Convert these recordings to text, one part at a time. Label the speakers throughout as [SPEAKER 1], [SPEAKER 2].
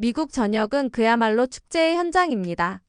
[SPEAKER 1] 미국 전역은 그야말로 축제의 현장입니다.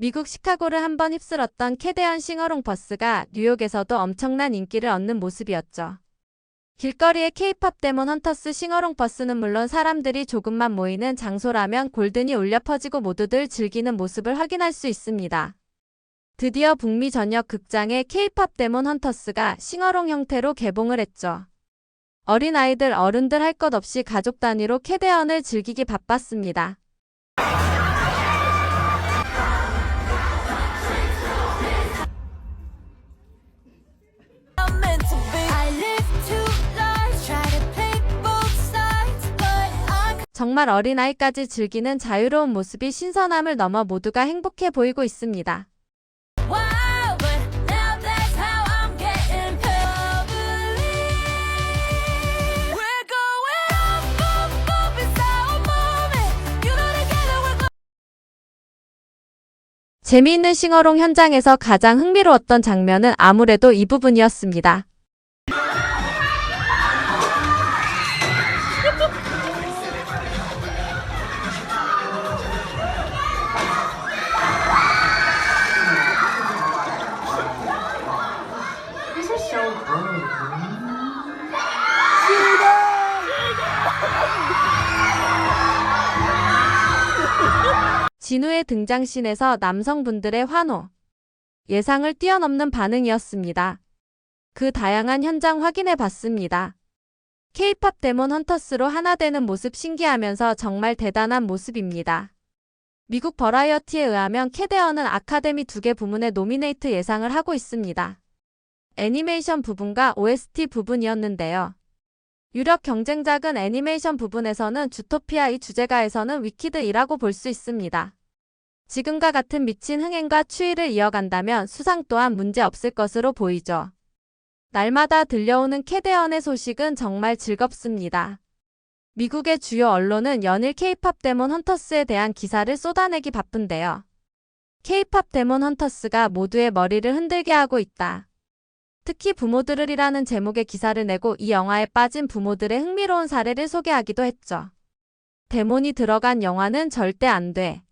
[SPEAKER 1] 미국 시카고를 한 번 휩쓸었던 캐대언 싱어롱 버스가 뉴욕에서도 엄청난 인기를 얻는 모습이었죠. 길거리의 케이팝 데몬 헌터스 싱어롱 버스는 물론 사람들이 조금만 모이는 장소라면 골든이 울려 퍼지고 모두들 즐기는 모습을 확인할 수 있습니다. 드디어 북미 전역 극장의 케이팝 데몬 헌터스가 싱어롱 형태로 개봉을 했죠. 어린아이들 어른들 할 것 없이 가족 단위로 캐대언을 즐기기 바빴습니다. 정말 어린아이까지 즐기는 자유로운 모습이 신선함을 넘어 모두가 행복해 보이고 있습니다. 재미있는 싱어롱 현장에서 가장 흥미로웠던 장면은 아무래도 이 부분이었습니다. 진우의 등장신에서 남성분들의 환호. 예상을 뛰어넘는 반응이었습니다. 그 다양한 현장 확인해 봤습니다. K-팝 데몬 헌터스로 하나 되는 모습 신기하면서 정말 대단한 모습입니다. 미국 버라이어티에 의하면 캐데언은 아카데미 두 개 부문에 노미네이트 예상을 하고 있습니다. 애니메이션 부분과 OST 부분이었는데요. 유력 경쟁작은 애니메이션 부분에서는 주토피아 이 주제가에서는 위키드이라고 볼 수 있습니다. 지금과 같은 미친 흥행과 추이를 이어간다면 수상 또한 문제 없을 것으로 보이죠. 날마다 들려오는 캐대언의 소식은 정말 즐겁습니다. 미국의 주요 언론은 연일 K-팝 데몬 헌터스에 대한 기사를 쏟아내기 바쁜데요. K-팝 데몬 헌터스가 모두의 머리를 흔들게 하고 있다. 특히 부모들을이라는 제목의 기사를 내고 이 영화에 빠진 부모들의 흥미로운 사례를 소개하기도 했죠. 데몬이 들어간 영화는 절대 안 돼.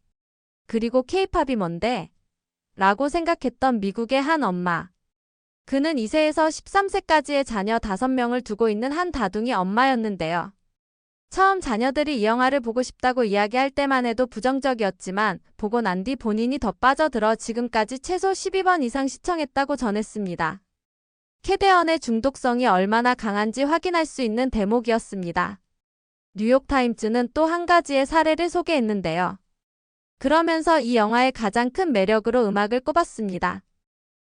[SPEAKER 1] 그리고 케이팝이 뭔데? 라고 생각했던 미국의 한 엄마. 그는 2세에서 13세까지의 자녀 5명을 두고 있는 한 다둥이 엄마였는데요. 처음 자녀들이 이 영화를 보고 싶다고 이야기할 때만 해도 부정적이었지만 보고 난 뒤 본인이 더 빠져들어 지금까지 최소 12번 이상 시청했다고 전했습니다. 캐대언의 중독성이 얼마나 강한지 확인할 수 있는 대목이었습니다. 뉴욕타임즈는 또 한 가지의 사례를 소개했는데요. 그러면서 이 영화의 가장 큰 매력으로 음악을 꼽았습니다.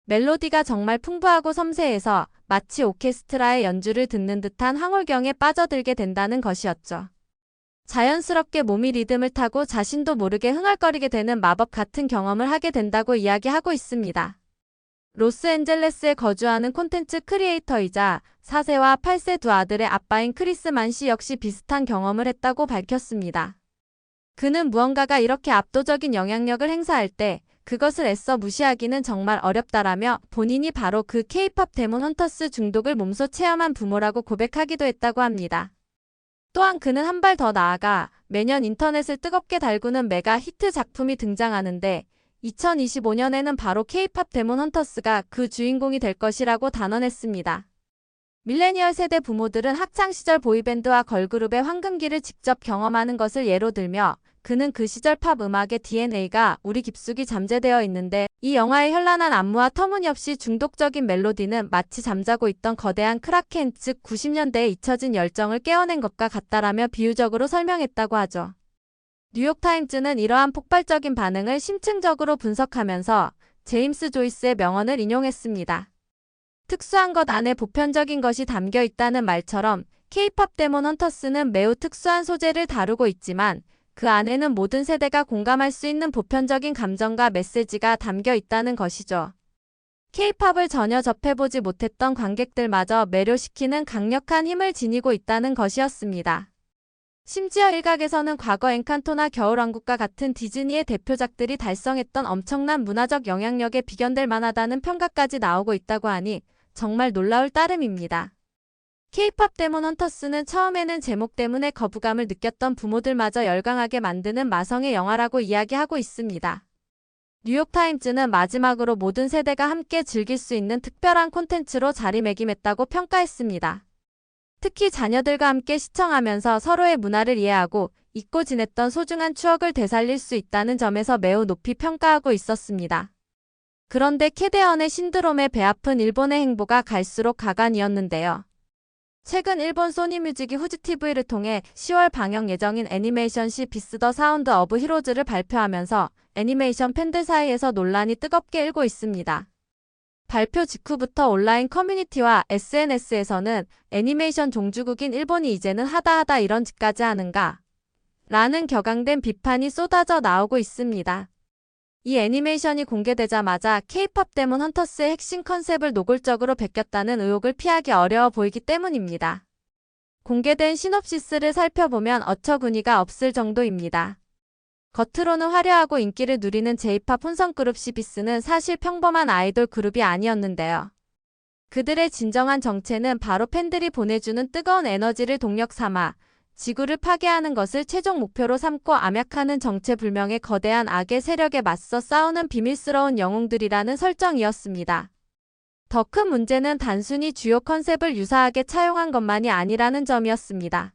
[SPEAKER 1] 멜로디가 정말 풍부하고 섬세해서 마치 오케스트라의 연주를 듣는 듯한 황홀경에 빠져들게 된다는 것이었죠. 자연스럽게 몸이 리듬을 타고 자신도 모르게 흥얼거리게 되는 마법 같은 경험을 하게 된다고 이야기하고 있습니다. 로스앤젤레스에 거주하는 콘텐츠 크리에이터이자 4세와 8세 두 아들의 아빠인 크리스 만 씨 역시 비슷한 경험을 했다고 밝혔습니다. 그는 무언가가 이렇게 압도적인 영향력을 행사할 때 그것을 애써 무시하기는 정말 어렵다라며 본인이 바로 그 케이팝 데몬 헌터스 중독을 몸소 체험한 부모라고 고백하기도 했다고 합니다. 또한 그는 한 발 더 나아가 매년 인터넷을 뜨겁게 달구는 메가 히트 작품이 등장하는데 2025년에는 바로 케이팝 데몬 헌터스가 그 주인공이 될 것이라고 단언했습니다. 밀레니얼 세대 부모들은 학창시절 보이밴드와 걸그룹의 황금기를 직접 경험하는 것을 예로 들며 그는 그 시절 팝 음악의 DNA가 우리 깊숙이 잠재되어 있는데 이 영화의 현란한 안무와 터무니없이 중독적인 멜로디는 마치 잠자고 있던 거대한 크라켄 즉 90년대에 잊혀진 열정을 깨어낸 것과 같다라며 비유적으로 설명했다고 하죠. 뉴욕타임즈는 이러한 폭발적인 반응을 심층적으로 분석하면서 제임스 조이스의 명언을 인용했습니다. 특수한 것 안에 보편적인 것이 담겨 있다는 말처럼 K-팝 데몬 헌터스는 매우 특수한 소재를 다루고 있지만 그 안에는 모든 세대가 공감할 수 있는 보편적인 감정과 메시지가 담겨 있다는 것이죠. K-팝을 전혀 접해보지 못했던 관객들마저 매료시키는 강력한 힘을 지니고 있다는 것이었습니다. 심지어 일각에서는 과거 엔칸토나 겨울왕국과 같은 디즈니의 대표작들이 달성했던 엄청난 문화적 영향력에 비견될 만하다는 평가까지 나오고 있다고 하니 정말 놀라울 따름입니다. K-팝 데몬 헌터스는 처음에는 제목 때문에 거부감을 느꼈던 부모들마저 열광하게 만드는 마성의 영화라고 이야기하고 있습니다. 뉴욕타임즈는 마지막으로 모든 세대가 함께 즐길 수 있는 특별한 콘텐츠로 자리매김했다고 평가했습니다. 특히 자녀들과 함께 시청하면서 서로의 문화를 이해하고 잊고 지냈던 소중한 추억을 되살릴 수 있다는 점에서 매우 높이 평가하고 있었습니다. 그런데 캐데언의 신드롬에 배아픈 일본의 행보가 갈수록 가관이었는데요. 최근 일본 소니뮤직이 후지TV를 통해 10월 방영 예정인 애니메이션 시 비스 더 사운드 오브 히로즈를 발표하면서 애니메이션 팬들 사이에서 논란이 뜨겁게 일고 있습니다. 발표 직후부터 온라인 커뮤니티와 SNS에서는 애니메이션 종주국인 일본이 이제는 하다하다 이런 짓까지 하는가? 라는 격앙된 비판이 쏟아져 나오고 있습니다. 이 애니메이션이 공개되자마자 K-팝 데몬 헌터스의 핵심 컨셉을 노골적으로 베꼈다는 의혹을 피하기 어려워 보이기 때문입니다. 공개된 시놉시스를 살펴보면 어처구니가 없을 정도입니다. 겉으로는 화려하고 인기를 누리는 J-팝 혼성 그룹 시비스는 사실 평범한 아이돌 그룹이 아니었는데요. 그들의 진정한 정체는 바로 팬들이 보내주는 뜨거운 에너지를 동력 삼아 지구를 파괴하는 것을 최종 목표로 삼고 암약하는 정체불명의 거대한 악의 세력에 맞서 싸우는 비밀스러운 영웅들이라는 설정이었습니다. 더 큰 문제는 단순히 주요 컨셉을 유사하게 차용한 것만이 아니라는 점이었습니다.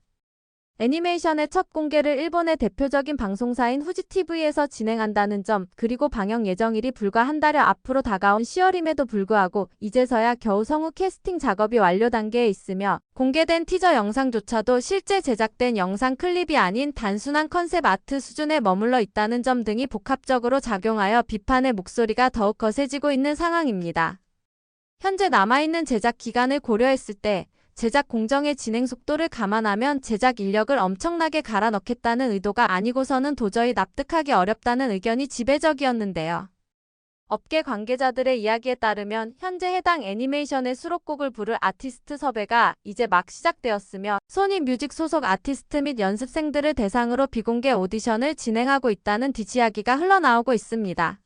[SPEAKER 1] 애니메이션의 첫 공개를 일본의 대표적인 방송사인 후지TV에서 진행한다는 점, 그리고 방영 예정일이 불과 한 달여 앞으로 다가온 10월임에도 불구하고 이제서야 겨우 성우 캐스팅 작업이 완료 단계에 있으며 공개된 티저 영상조차도 실제 제작된 영상 클립이 아닌 단순한 컨셉 아트 수준에 머물러 있다는 점 등이 복합적으로 작용하여 비판의 목소리가 더욱 거세지고 있는 상황입니다. 현재 남아있는 제작 기간을 고려했을 때 제작 공정의 진행 속도를 감안하면 제작 인력을 엄청나게 갈아 넣겠다는 의도가 아니고서는 도저히 납득하기 어렵다는 의견이 지배적이었는데요. 업계 관계자들의 이야기에 따르면 현재 해당 애니메이션의 수록곡을 부를 아티스트 섭외가 이제 막 시작되었으며 소니 뮤직 소속 아티스트 및 연습생들을 대상으로 비공개 오디션을 진행하고 있다는 뒷이야기가 흘러나오고 있습니다.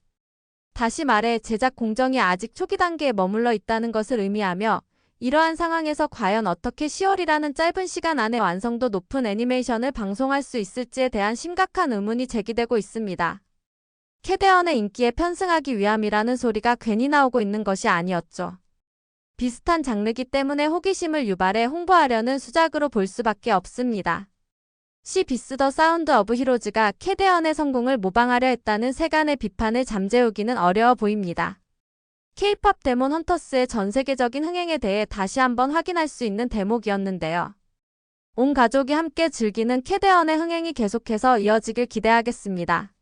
[SPEAKER 1] 다시 말해 제작 공정이 아직 초기 단계에 머물러 있다는 것을 의미하며 이러한 상황에서 과연 어떻게 10월이라는 짧은 시간 안에 완성도 높은 애니메이션을 방송할 수 있을지에 대한 심각한 의문이 제기되고 있습니다. 캐데언의 인기에 편승하기 위함이라는 소리가 괜히 나오고 있는 것이 아니었죠. 비슷한 장르기 때문에 호기심을 유발해 홍보하려는 수작으로 볼 수밖에 없습니다. 시 비스 더 사운드 오브 히로즈가 캐데언의 성공을 모방하려 했다는 세간의 비판을 잠재우기는 어려워 보입니다. K-팝 데몬 헌터스의 전 세계적인 흥행에 대해 다시 한번 확인할 수 있는 대목이었는데요. 온 가족이 함께 즐기는 캐데언의 흥행이 계속해서 이어지길 기대하겠습니다.